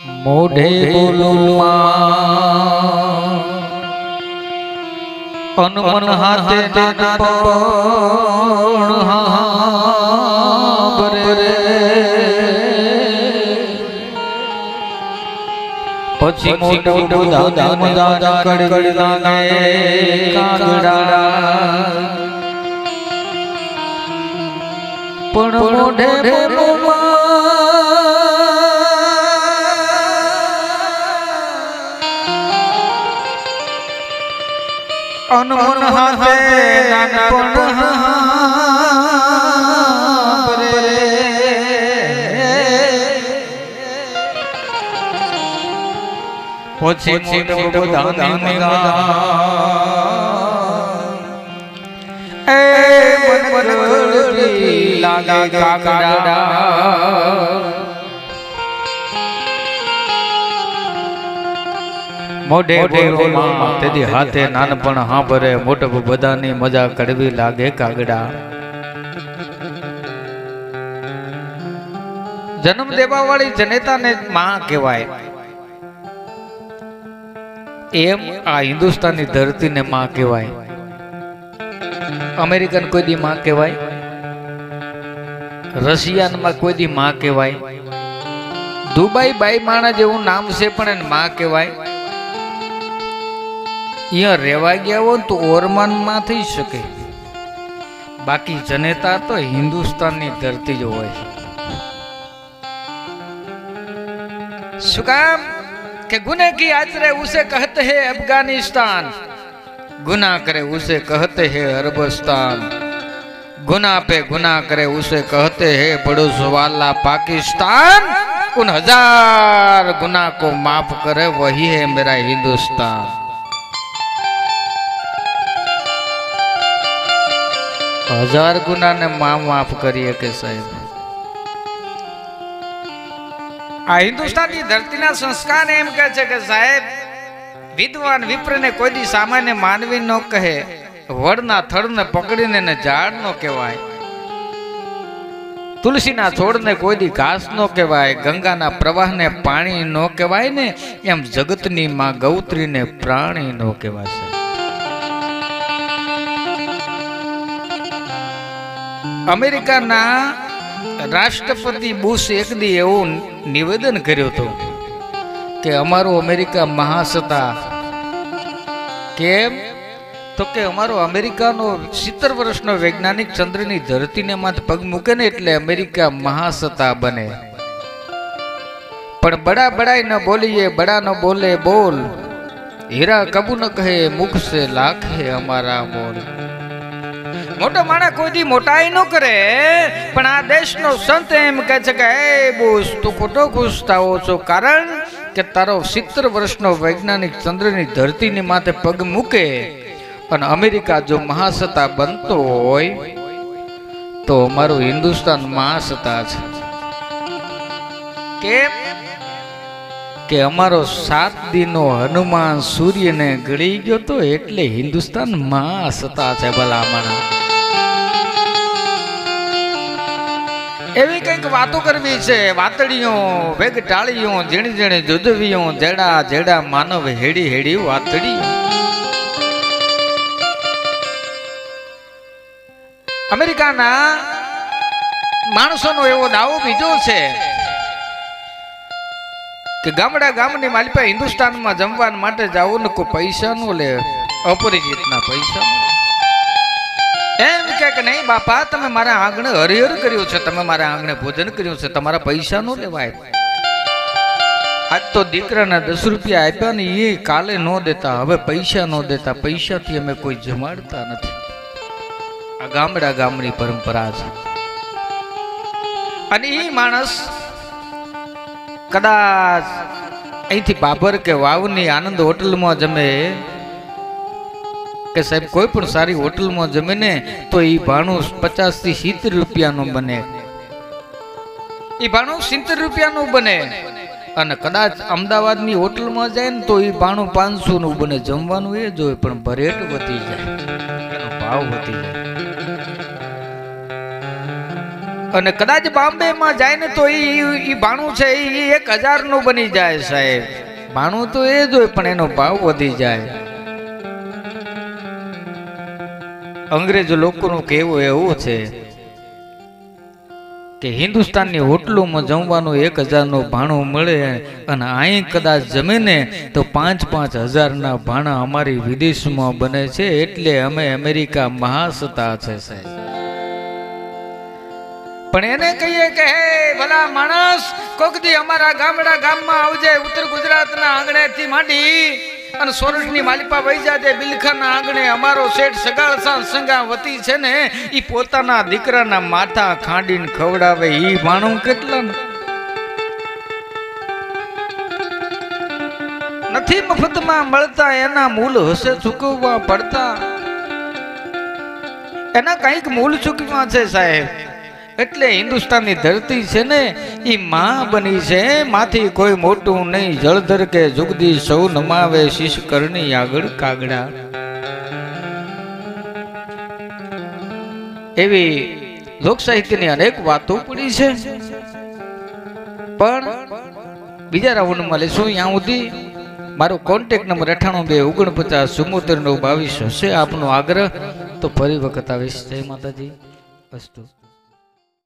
મોઢે બોલુમાં અનમન હાથે તેના પણ હાંભરે. પછી મોટું દાદા દાદા કડકડ લાગે કાગડા પણ મોઢે અનમન હાથે નાનપણ પછી મોટો દાદાને એ મન લાગે કાગડા મોઢે બોલમાં તેદી હાથે નાનપણ હાંભરે મોટપ બધાની મજા કડવી લાગે કાગડા. જન્મ દેવા વાળી જનેતાને માં કહેવાય. એમ આ હિન્દુસ્તાનની ધરતીને માં કહેવાય. અમેરિકન કોઈ દી માં કહેવાય. રશિયાનમાં કોઈ દી માં કહેવાય. દુબઈ બાઈ માણા જેવું નામ છે પણ એને માં કહેવાય. અહીંયા રહેવા ગયા હોય તો ઓરમાનમાં થઈ શકે બાકી જનેતા તો હિન્દુસ્તાનની ધરતી જ હોય શું કામ કે ગુને કી આચરે ઉસે કહતે હે અફગાનિસ્તાન ગુના કરે ઉસે કહતે હે અરબસ્તાન गुना पे गुना करे उसे कहते हैं पड़ोस वाला पाकिस्तान उन हज़ार गुना को माफ़ करे वही है मेरा हिंदुस्तान હજાર ગુનાને માં માફ કરીએ કે સાહેબ? આ હિન્દુસ્તાનની ધરતીના સંસ્કાર એમ કહે છે કે સાહેબ, વિદ્વાન વિપ્રને કોઈ દી સામાન્ય માનવી ન કહે. વડના થડને પકડીને એને ઝાડ નો કહેવાય. તુલસીના છોડને કોઈ દી ઘાસ નો કહેવાય. ગંગાના પ્રવાહને પાણી નો કહેવાય ને એમ જગતની માં ગૌત્રીને પ્રાણી નો કહેવાય અમેરિકાના રાષ્ટ્રપતિ બુશ એક દી એવું નિવેદન કર્યું હતું કે અમારું અમેરિકા મહાસત્તા કેમ? તો કે અમારો અમેરિકાનો સિત્તેર વર્ષનો વૈજ્ઞાનિક ચંદ્રની ધરતીને માથે પગ મૂકે ને એટલે અમેરિકા મહાસત્તા બને. પણ બડા બડાઈ ન બોલીએ, બડા ન બોલે, બોલ. હીરા કબુ ન કહે, મુખ સે લાખ અમારા બોલ મોટો માણસ કોઈ મોટા મોટાઈ ન કરે. પણ આ દેશનો સંત એમ કહે છે કે હે બોસ તું ખોટો ખુશ થાવો છો. કારણ કે તારો સિત્તેર વર્ષનો વૈજ્ઞાનિક ચંદ્રની ધરતીની માથે પગ મૂકે. અને અમેરિકા જો મહાસત્તા બનતો હોય તો અમારું હિન્દુસ્તાન મહાસત્તા છે. કેમ? કે અમારો સાત દિનો હનુમાન સૂર્યને ગળી ગયો તો એટલે હિન્દુસ્તાન મહાસત્તા છે ભલામણા એવી કંઈક વાતો કરવી છે, વાતડીઓ વેગ ટાળીઓ ઝીણી ઝીણી જુદવીઓ, જેડા જેડા માનવ હેડી હેડી વાતડીઓ અમેરિકાના માણસોનો એવો દાવો બીજો છે કે ગામડા ગામની માલિપા હિન્દુસ્તાનમાં જમવા માટે જાવું ને કોઈ પૈસા નો લે, અપરિચિતના પૈસા. એમ કે નહીં, બાપા, તમે મારા આંગણે હરિહર કર્યું છે, તમે મારા આંગણે ભોજન કર્યું છે, તમારા પૈસા નો લેવાય. આજ તો દીકરાના દસ રૂપિયા આપ્યા ને એ કાલે ન દેતા, હવે પૈસા ન દેતા, પૈસાથી અમે કોઈ જમાડતા નથી. આ ગામડા ગામની પરંપરા છે. અને એ માણસ કદાચ અહીંથી બાબર કે વાવની આનંદ હોટલમાં જમે કે સાહેબ, કોઈ પણ સારી હોટલમાં જમે ને તો એ ભાણું પચાસથી સિત્તેર રૂપિયાનું બને. એ ભાણું સિત્તેર રૂપિયાનું બને. અને કદાચ અમદાવાદની હોટલમાં જાય ને તો એ ભાણું પાંચસો નું બને. જમવાનું એ જોઈએ પણ ભરેટ વધી જાય. ભાવ વધી જાય. અને કદાચ બોમ્બેમાં જાય ને તો એ ભાણું છે એ એક હજારનું બની જાય સાહેબ. ભાણું તો એ જ હોય, પણ એનો ભાવ વધી જાય. અંગ્રેજો લોકોનું કહેવું એવું છે કે હિન્દુસ્તાનની હોટલોમાં જમવાનું એક હજારનું ભાણું મળે અને અહીં કદાચ જમીને તો પાંચ પાંચ હજારના ભાણા અમારી વિદેશમાં બને છે એટલે અમે અમેરિકા મહાસત્તા છે પણ એને કહીએ કે, હે ભલા માણસ, કોક દી અમારા ગામડા ગામમાં આવજે, ઉત્તર ગુજરાતના આંગણેથી માંડી અને સોરઠની માલિપા વહી જાજે, બિલખાના આંગણે અમારો શેઠ સગાળસા સંગાવતી છે ને એ પોતાના દીકરાના માથા ખાંડીને ખવડાવે એ માણું કેટલા નથી મફતમાં મળતા, એના મૂલ હશે ચૂકવવા પડતા. એના કંઈક મૂલ ચૂકવા છે સાહેબ. એટલે હિન્દુસ્તાનની ધરતી છે ને એ માં બની છે. માથી કોઈ મોટું નહીં. જળધર કે જુગદી સૌ નમાવે શીશ કરણી આગળ કાગડા. એવી લોક સાહિત્યની અનેક વાતો પડી છે. પણ બીજા રાઉન્ડમાં લેશું ત્યાં સુધી. મારો કોન્ટેક્ટ નંબર અઠાણું બે ઓગણપચાસ ચુમ્મોતેર નવ બાવીસ હશે આપનો આગ્રહ. તો ફરી વખત આવીશ. જય માતાજી. અસ્તુ.